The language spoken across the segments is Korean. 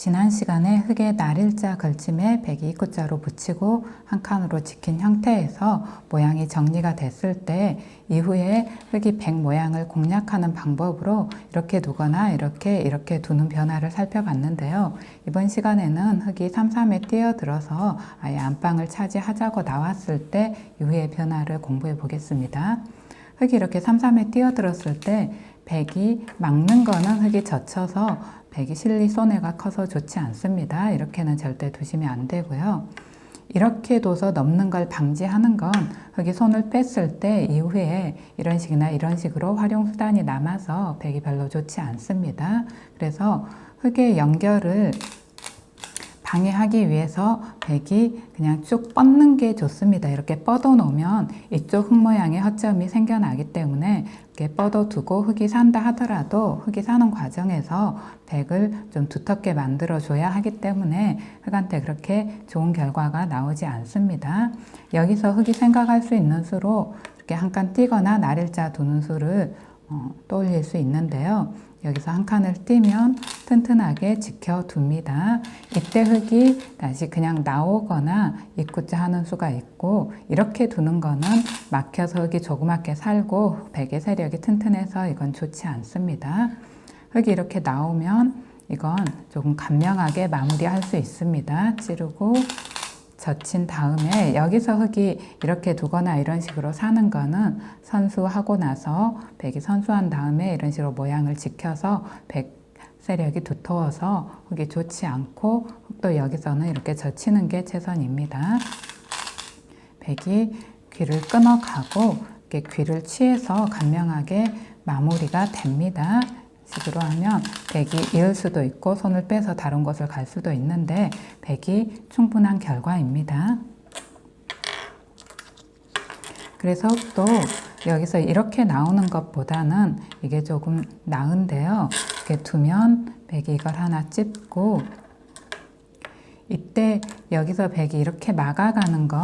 지난 시간에 흙에 날일자 걸침에 백이 입구자로 붙이고 한 칸으로 지킨 형태에서 모양이 정리가 됐을 때 이후에 흙이 백 모양을 공략하는 방법으로 이렇게 두거나 이렇게 이렇게 두는 변화를 살펴봤는데요. 이번 시간에는 흙이 삼삼에 뛰어들어서 아예 안방을 차지하자고 나왔을 때 이후의 변화를 공부해 보겠습니다. 흙이 이렇게 삼삼에 뛰어들었을 때 백이 막는 거는 흙이 젖혀서 백이 실리 손해가 커서 좋지 않습니다. 이렇게는 절대 두시면 안 되고요. 이렇게 둬서 넘는 걸 방지하는 건 흙이 손을 뺐을 때 이후에 이런 식이나 이런 식으로 활용 수단이 남아서 백이 별로 좋지 않습니다. 그래서 흙의 연결을 방해하기 위해서 백이 그냥 쭉 뻗는 게 좋습니다. 이렇게 뻗어 놓으면 이쪽 흙 모양의 허점이 생겨나기 때문에 이렇게 뻗어 두고 흙이 산다 하더라도 흙이 사는 과정에서 백을 좀 두텁게 만들어 줘야 하기 때문에 흙한테 그렇게 좋은 결과가 나오지 않습니다. 여기서 흙이 생각할 수 있는 수로 이렇게 한 칸 띄거나 날일자 두는 수를 어, 떠올릴 수 있는데요. 여기서 한 칸을 띄면 튼튼하게 지켜둡니다. 이때 흙이 다시 그냥 나오거나 입구자 하는 수가 있고 이렇게 두는 거는 막혀서 흙이 조그맣게 살고 백의 세력이 튼튼해서 이건 좋지 않습니다. 흙이 이렇게 나오면 이건 조금 간명하게 마무리할 수 있습니다. 찌르고 젖힌 다음에 여기서 흙이 이렇게 두거나 이런 식으로 사는 거는 선수하고 나서 백이 선수한 다음에 이런 식으로 모양을 지켜서 백 세력이 두터워서 흙이 좋지 않고 흙도 여기서는 이렇게 젖히는 게 최선입니다. 백이 귀를 끊어가고 이렇게 귀를 치해서 간명하게 마무리가 됩니다. 식으로 하면 백이 이을 수도 있고 손을 빼서 다른 곳을 갈 수도 있는데 백이 충분한 결과입니다. 그래서 또 여기서 이렇게 나오는 것보다는 이게 조금 나은데요. 이렇게 두면 백이 이걸 하나 찝고 이때 여기서 백이 이렇게 막아가는 건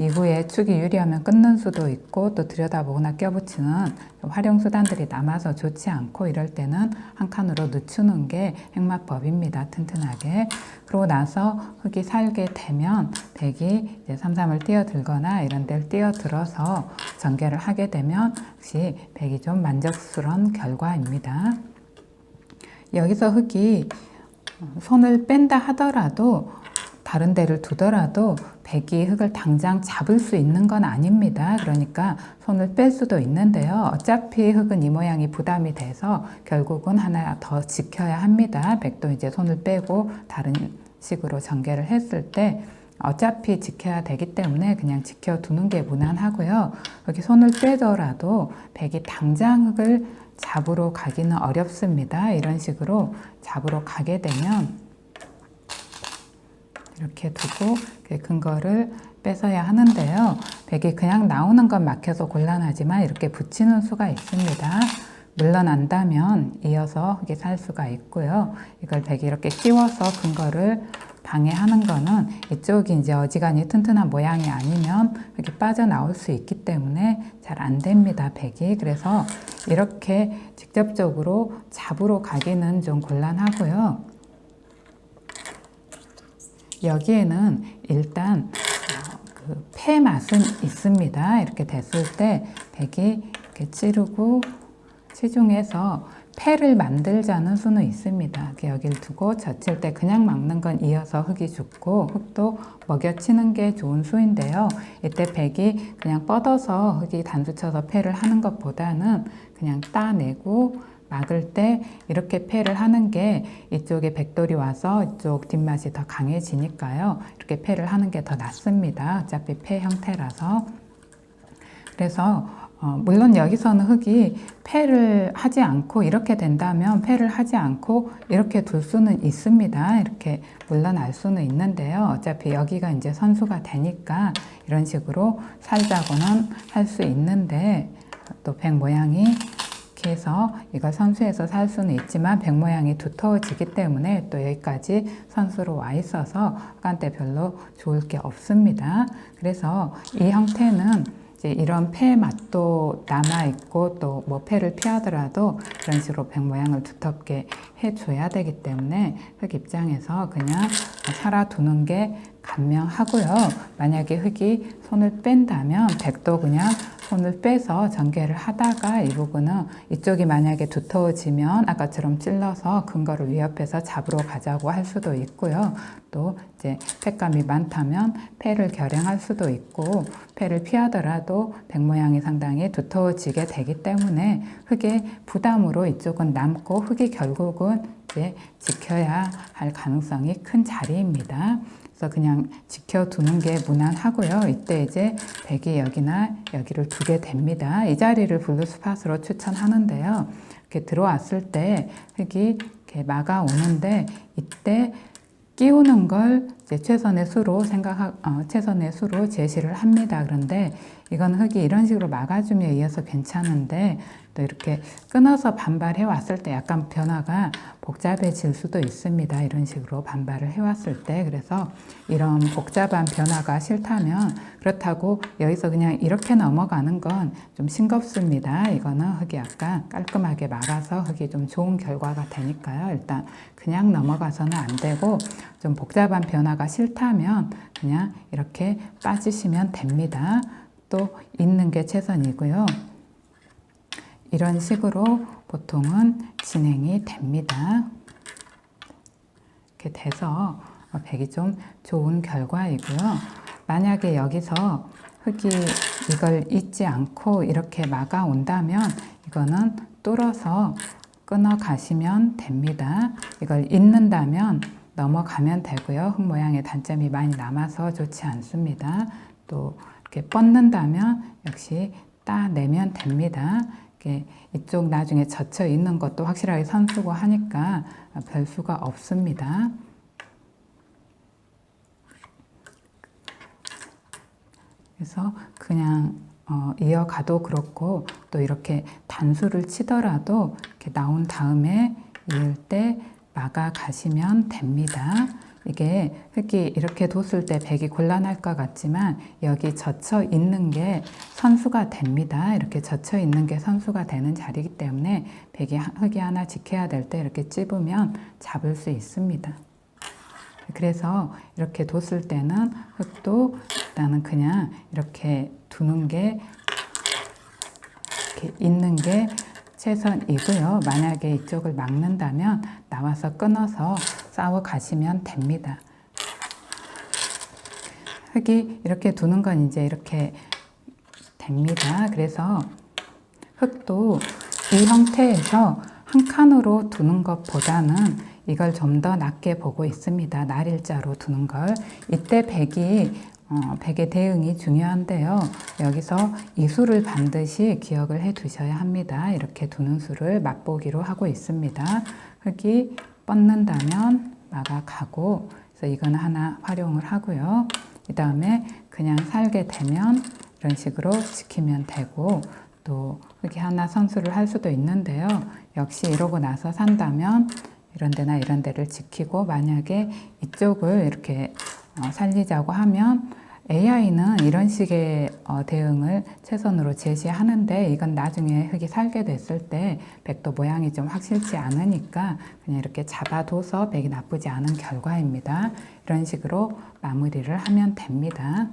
이후에 축이 유리하면 끊는 수도 있고 또 들여다보거나 껴붙이는 활용 수단들이 남아서 좋지 않고 이럴 때는 한 칸으로 늦추는 게 행마법입니다. 튼튼하게. 그러고 나서 흙이 살게 되면 백이 이제 삼삼을 뛰어들거나 이런 데를 뛰어들어서 전개를 하게 되면 역시 백이 좀 만족스러운 결과입니다. 여기서 흙이 손을 뺀다 하더라도 다른 데를 두더라도 백이 흙을 당장 잡을 수 있는 건 아닙니다. 그러니까 손을 뺄 수도 있는데요. 어차피 흙은 이 모양이 부담이 돼서 결국은 하나 더 지켜야 합니다. 백도 이제 손을 빼고 다른 식으로 전개를 했을 때 어차피 지켜야 되기 때문에 그냥 지켜두는 게 무난하고요. 여기 손을 빼더라도 백이 당장 흙을 잡으러 가기는 어렵습니다. 이런 식으로 잡으러 가게 되면 이렇게 두고 근거를 뺏어야 하는데요. 백이 그냥 나오는 건 막혀서 곤란하지만 이렇게 붙이는 수가 있습니다. 물러난다면 이어서 이게 살 수가 있고요. 이걸 백이 이렇게 끼워서 근거를 방해하는 거는 이쪽이 이제 어지간히 튼튼한 모양이 아니면 이렇게 빠져나올 수 있기 때문에 잘 안 됩니다. 백이. 그래서 이렇게 직접적으로 잡으러 가기는 좀 곤란하고요. 여기에는 일단 그 폐 맛은 있습니다. 이렇게 됐을 때 백이 이렇게 찌르고 치중해서 폐를 만들자는 수는 있습니다. 여기를 두고 젖힐 때 그냥 막는 건 이어서 흙이 죽고 흙도 먹여치는 게 좋은 수인데요. 이때 백이 그냥 뻗어서 흙이 단수 쳐서 폐를 하는 것보다는 그냥 따내고 막을 때 이렇게 패를 하는 게 이쪽에 백돌이 와서 이쪽 뒷맛이 더 강해지니까요. 이렇게 패를 하는 게 더 낫습니다. 어차피 패 형태라서. 그래서 어, 물론 여기서는 흙이 패를 하지 않고 이렇게 된다면 패를 하지 않고 이렇게 둘 수는 있습니다. 이렇게 물러날 수는 있는데요. 어차피 여기가 이제 선수가 되니까 이런 식으로 살자고는 할 수 있는데 또 백 모양이 이렇게 해서 이걸 선수해서 살 수는 있지만 백 모양이 두터워지기 때문에 또 여기까지 선수로 와 있어서 흑한테 별로 좋을 게 없습니다. 그래서 이 형태는 이제 이런 폐 맛도 남아 있고 또 뭐 폐를 피하더라도 이런 식으로 백 모양을 두텁게 해줘야 되기 때문에 흙 입장에서 그냥 살아두는 게 간명하고요. 만약에 흙이 손을 뺀다면 백도 그냥 손을 빼서 전개를 하다가 이 부분은 이쪽이 만약에 두터워지면 아까처럼 찔러서 근거를 위협해서 잡으러 가자고 할 수도 있고요. 또 이제 폐감이 많다면 폐를 결행할 수도 있고 폐를 피하더라도 백 모양이 상당히 두터워지게 되기 때문에 흙의 부담으로 이쪽은 남고 흙이 결국은 이제 지켜야 할 가능성이 큰 자리입니다. 그래서 그냥 지켜두는 게 무난하고요. 이때 이제 백이 여기나 여기를 두게 됩니다. 이 자리를 블루 스팟으로 추천하는데요. 이렇게 들어왔을 때 흙이 이렇게 막아 오는데 이때 끼우는 걸 최선의 수로 생각 어, 최선의 수로 제시를 합니다. 그런데 이건 흙이 이런 식으로 막아줌에 의해서 괜찮은데 또 이렇게 끊어서 반발해 왔을 때 약간 변화가 복잡해질 수도 있습니다. 이런 식으로 반발을 해왔을 때 그래서 이런 복잡한 변화가 싫다면 그렇다고 여기서 그냥 이렇게 넘어가는 건 좀 싱겁습니다. 이거는 흙이 약간 깔끔하게 막아서 흙이 좀 좋은 결과가 되니까요. 일단 그냥 넘어가서는 안 되고 좀 복잡한 변화가 싫다면 그냥 이렇게 빠지시면 됩니다. 또 있는 게 최선이고요. 이런 식으로 보통은 진행이 됩니다. 이렇게 돼서 백이 좀 좋은 결과이고요. 만약에 여기서 흙이 이걸 잊지 않고 이렇게 막아 온다면 이거는 뚫어서 끊어 가시면 됩니다. 이걸 잊는다면 넘어가면 되고요. 흙 모양의 단점이 많이 남아서 좋지 않습니다. 또 이렇게 뻗는다면 역시 따내면 됩니다. 이쪽 나중에 젖혀 있는 것도 확실하게 선수고 하니까 별 수가 없습니다. 그래서 그냥 어, 이어가도 그렇고 또 이렇게 단수를 치더라도 이렇게 나온 다음에 이을 때 막아 가시면 됩니다. 이게 흙이 이렇게 뒀을 때 백이 곤란할 것 같지만 여기 젖혀 있는 게 선수가 됩니다. 이렇게 젖혀 있는 게 선수가 되는 자리이기 때문에 백이 흙이 하나 지켜야 될 때 이렇게 찝으면 잡을 수 있습니다. 그래서 이렇게 뒀을 때는 흙도 일단은 그냥 이렇게 두는 게 이렇게 있는 게 최선이고요. 만약에 이쪽을 막는다면 나와서 끊어서 싸워 가시면 됩니다. 흙이 이렇게 두는 건 이제 이렇게 됩니다. 그래서 흙도 이 형태에서 한 칸으로 두는 것보다는 이걸 좀 더 낮게 보고 있습니다. 날일자로 두는 걸. 이때 백이 어, 백의 대응이 중요한데요. 여기서 이 수를 반드시 기억을 해 두셔야 합니다. 이렇게 두는 수를 맛보기로 하고 있습니다. 흙이 뻗는다면 막아가고 그래서 이건 하나 활용을 하고요. 이 다음에 그냥 살게 되면 이런 식으로 지키면 되고 또 흙이 하나 선수를 할 수도 있는데요. 역시 이러고 나서 산다면 이런 데나 이런 데를 지키고 만약에 이쪽을 이렇게 어, 살리자고 하면 AI는 이런 식의 어, 대응을 최선으로 제시하는데 이건 나중에 흙이 살게 됐을 때 백도 모양이 좀 확실치 않으니까 그냥 이렇게 잡아둬서 백이 나쁘지 않은 결과입니다. 이런 식으로 마무리를 하면 됩니다.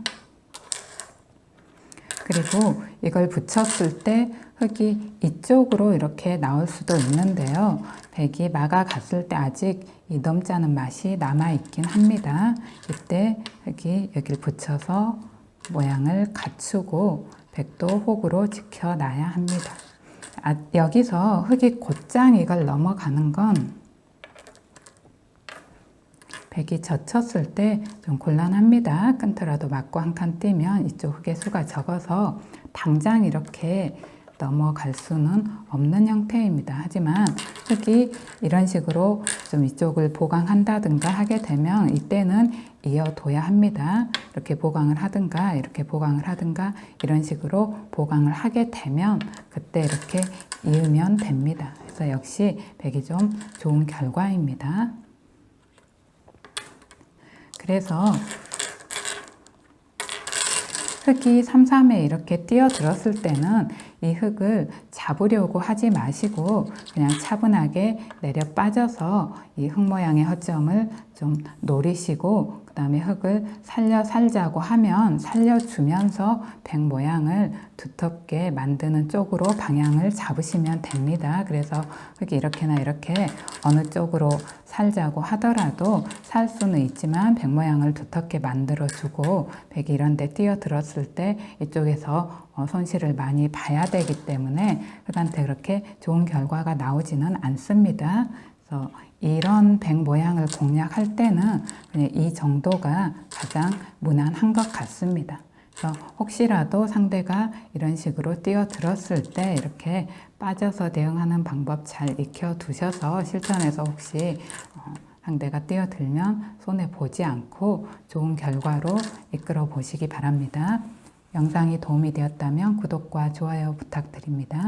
그리고 이걸 붙였을 때 흙이 이쪽으로 이렇게 나올 수도 있는데요. 백이 막아갔을 때 아직 이 넘자는 맛이 남아있긴 합니다. 이때 흙이 여기를 붙여서 모양을 갖추고 백도 혹으로 지켜놔야 합니다. 아, 여기서 흙이 곧장 이걸 넘어가는 건 백이 젖혔을 때 좀 곤란합니다. 끈트라도 맞고 한칸 띄면 이쪽 흙의 수가 적어서 당장 이렇게 넘어갈 수는 없는 형태입니다. 하지만 흙이 이런 식으로 좀 이쪽을 보강한다든가 하게 되면 이때는 이어둬야 합니다. 이렇게 보강을 하든가 이렇게 보강을 하든가 이런 식으로 보강을 하게 되면 그때 이렇게 이으면 됩니다. 그래서 역시 백이 좀 좋은 결과입니다. 그래서 흙이 삼삼에 이렇게 뛰어들었을 때는 이 흙을 잡으려고 하지 마시고 그냥 차분하게 내려 빠져서 이 흙 모양의 허점을 좀 노리시고 그 다음에 흙을 살려 살자고 하면 살려주면서 백 모양을 두텁게 만드는 쪽으로 방향을 잡으시면 됩니다. 그래서 흙이 이렇게나 이렇게 어느 쪽으로 살자고 하더라도 살 수는 있지만 백 모양을 두텁게 만들어 주고 백이 이런 데 뛰어들었을 때 이쪽에서 어, 손실을 많이 봐야 되기 때문에 흙한테 그렇게 좋은 결과가 나오지는 않습니다. 그래서 이런 백 모양을 공략할 때는 그냥 이 정도가 가장 무난한 것 같습니다. 그래서 혹시라도 상대가 이런 식으로 뛰어들었을 때 이렇게 빠져서 대응하는 방법 잘 익혀 두셔서 실전에서 혹시 어, 상대가 뛰어들면 손해 보지 않고 좋은 결과로 이끌어 보시기 바랍니다. 영상이 도움이 되었다면 구독과 좋아요 부탁드립니다.